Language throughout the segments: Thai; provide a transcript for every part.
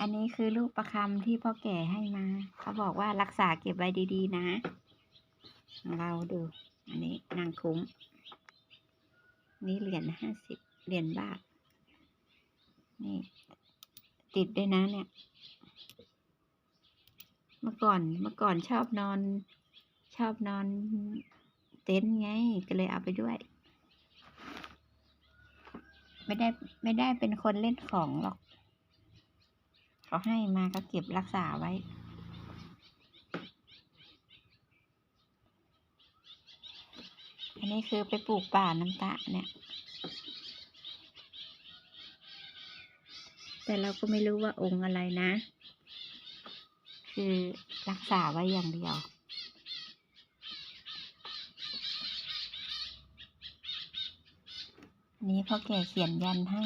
อันนี้คือลูกประคำที่พ่อแก่ให้มา เขาบอกว่ารักษาเก็บไว้ดีๆนะ เราดู อันนี้นางคุ้ม นี่เหรียญห้าสิบเหรียญบาท นี่ ติดด้วยนะเนี่ย เมื่อก่อนเมื่อก่อนชอบนอน ชอบนอนเต็นท์ไง ก็เลยเอาไปด้วย ไม่ได้ไม่ได้เป็นคนเล่นของหรอก เขาให้มาก็เก็บรักษาไว้ อันนี้คือไปปลูกป่าน้ำตาเนี่ย แต่เราก็ไม่รู้ว่าองค์อะไรนะ คือรักษาไว้อย่างเดียวอันนี้พ่อแก่เขียนยันให้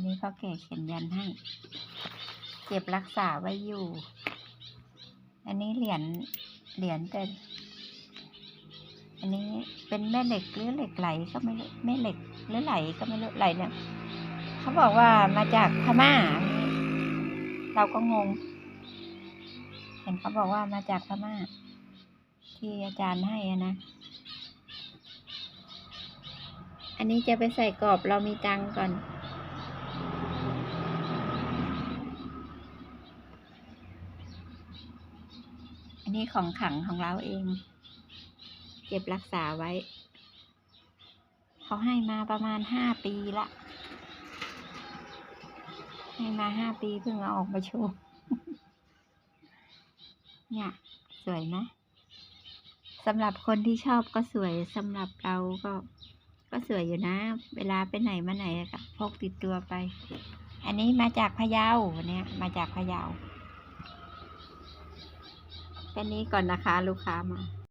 ันนี้พ่อแก่เขียนยันให้ เก็บรักษาไว้อยู่ อันนี้เหรียญเหรียญแต่อันนี้เป็นแม่เหล็กหรือเหล็กไหลก็ไม่รู้แม่เหล็กหรือไหลก็ไม่รู้ไหลเนี่ยเขาบอกว่ามาจากพม่า เราก็งง เห็นเขาบอกว่ามาจากพม่า ที่อาจารย์ให้อะนะ อันนี้จะไปใส่กรอบเรามีตังก่อน นนี้ของขังของเราเอง เก็บรักษาไว้ เขาให้มาประมาณห้าปีละ ให้มาห้าปีเพิ่งเอาออกมาโชว์ เนี่ย สวยไหมสำหรับคนที่ชอบก็สวยสำหรับเราก็ก็สวยอยู่นะ เวลาไปไหนมาไหนก็พกติดตัวไป อันนี้มาจากพะเยาเนี่ย มาจากพะเยา แค่นี้ก่อนนะคะ ลูกค้ามา